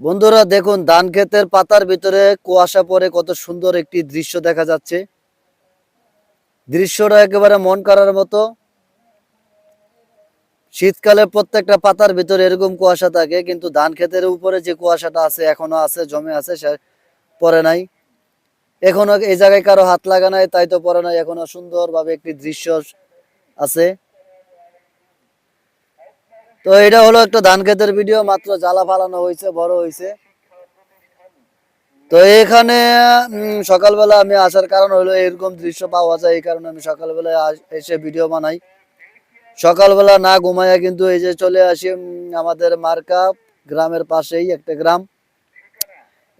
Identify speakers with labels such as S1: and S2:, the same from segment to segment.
S1: বন্ধুরা, দেখুন, ধান ক্ষেতের পাতার ভিতরে কুয়াশা পড়ে কত সুন্দর একটি দৃশ্য দেখা যাচ্ছে। দৃশ্যটা একেবারে মন করার মতো। শীতকালে প্রত্যেকটা পাতার ভিতরে এরকম কুয়াশা থাকে, কিন্তু ধান ক্ষেতের উপরে যে কুয়াশাটা আছে, এখনও আছে, জমে আছে, সে পরে নাই। এখনও এই জায়গায় কারও হাত লাগা নাই, তাই তো পরে নাই। এখনও সুন্দরভাবে একটি দৃশ্য আছে। তো এটা হলো একটা ধান ক্ষেতের ভিডিও মাত্র জ্বালা ফালানো হয়েছে, বড় হয়েছে। তো এখানে সকালবেলা আমি আসার কারণ হলো এরকম দৃশ্য পাওয়া যায়, এই কারণে আমি সকালবেলা এসে ভিডিও বানাই। সকালবেলা না ঘুমাইয়া কিন্তু এই যে চলে আসি আমাদের মার্কা গ্রামের পাশেই একটা গ্রাম।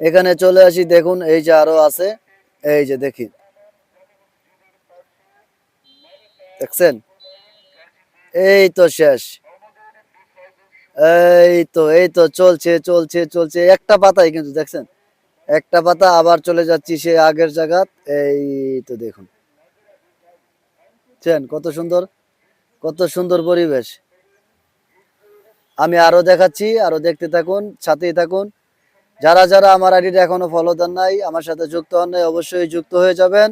S1: এখানে চলে আসি, দেখুন, এই যে আরও আছে, এই যে দেখি। দেখছেন? এই তো শেষ। এই তো এই তো, চলছে চলছে চলছে। একটা পাতাই কিন্তু দেখছেন? একটা পাতা, আবার চলে যাচ্ছি সে আগের জায়গা। এই তো দেখুন। বুঝছেন কত সুন্দর? কত সুন্দর পরিবেশ। আমি আরও দেখাচ্ছি, আরও দেখতে থাকুন, সাথেই থাকুন। যারা যারা আমার আইডিটা এখনও ফলো দেন নাই, আমার সাথে যুক্ত হন নাই, অবশ্যই যুক্ত হয়ে যাবেন।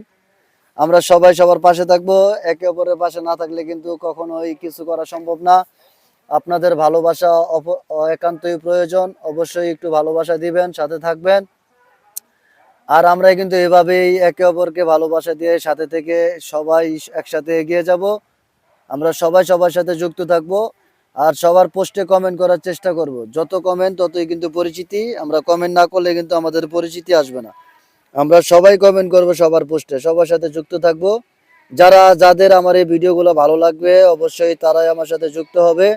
S1: আমরা সবাই সবার পাশে থাকব। একে অপরের পাশে না থাকলে কিন্তু কখনোই কিছু করা সম্ভব না। আপনাদের ভালোবাসা একান্তই প্রয়োজন। অবশ্যই একটু ভালোবাসা দিবেন, সাথে থাকবেন। আর আমরা কিন্তু এভাবেই একে অপরকে ভালোবাসা দিয়ে সাথে থেকে সবাই একসাথে এগিয়ে যাব। আমরা সবাই সবার সাথে যুক্ত থাকব আর সবার পোস্টে কমেন্ট করার চেষ্টা করব। যত কমেন্ট ততই কিন্তু পরিচিতি। আমরা কমেন্ট না করলে কিন্তু আমাদের পরিচিতি আসবে না। আমরা সবাই কমেন্ট করব সবার পোস্টে, সবার সাথে যুক্ত থাকব। যারা, যাদের আমার এই ভিডিওগুলো ভালো লাগবে, অবশ্যই তারাই আমার সাথে যুক্ত হবে।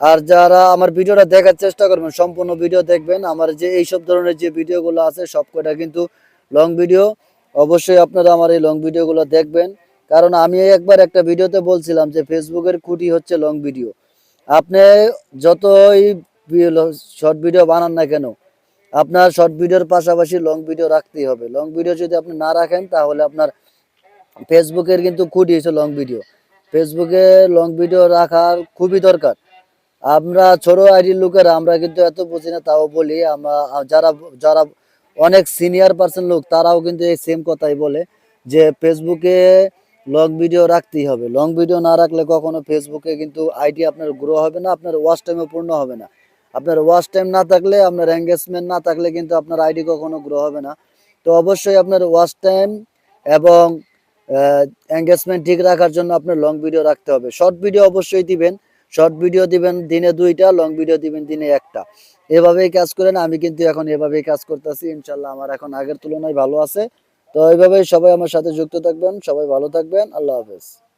S1: আর যারা আমার ভিডিওটা দেখার চেষ্টা করবেন, সম্পূর্ণ ভিডিও দেখবেন, আমার যে এইসব ধরনের যে ভিডিওগুলো আছে, সব কটা কিন্তু লং ভিডিও অবশ্যই আপনারা আমার এই লং ভিডিওগুলো দেখবেন। কারণ আমি একবার একটা ভিডিওতে বলছিলাম যে ফেসবুকের খুঁটি হচ্ছে লং ভিডিও আপনি যতই শর্ট ভিডিও বানান না কেন, আপনার শর্ট ভিডিওর পাশাপাশি লং ভিডিও রাখতেই হবে। লং ভিডিও যদি আপনি না রাখেন, তাহলে আপনার ফেসবুকের কিন্তু খুঁটি হচ্ছে লং ভিডিও ফেসবুকে লং ভিডিও রাখার খুবই দরকার। আমরা ছোট আইডির লোকেরা, আমরা কিন্তু এত বুঝি না, তাও বলি। আমরা, যারা যারা অনেক সিনিয়র পার্সন লোক, তারাও কিন্তু এই সেম কথাই বলে, যে ফেসবুকে লং ভিডিও রাখতেই হবে। লং ভিডিও না রাখলে কখনো ফেসবুকে কিন্তু আইডি আপনার গ্রো হবে না, আপনার ওয়াচ টাইমও পূর্ণ হবে না। আপনার ওয়াচ টাইম না থাকলে, আপনার এঙ্গেজমেন্ট না থাকলে কিন্তু আপনার আইডি কখনো গ্রো হবে না। তো অবশ্যই আপনার ওয়াচ টাইম এবং এঙ্গেজমেন্ট ঠিক রাখার জন্য আপনার লং ভিডিও রাখতে হবে। শর্ট ভিডিও অবশ্যই দিবেন। শর্ট ভিডিও দিবেন দিনে দুইটা লং ভিডিও দিবেন দিনে একটা। এভাবেই কাজ করেন, আমি কিন্তু এখন এভাবেই কাজ করতেছি ইনশাল্লাহ আমার এখন আগের তুলনায় ভালো আছে। তো এইভাবেই সবাই আমার সাথে যুক্ত থাকবেন, সবাই ভালো থাকবেন, আল্লাহ হাফেজ।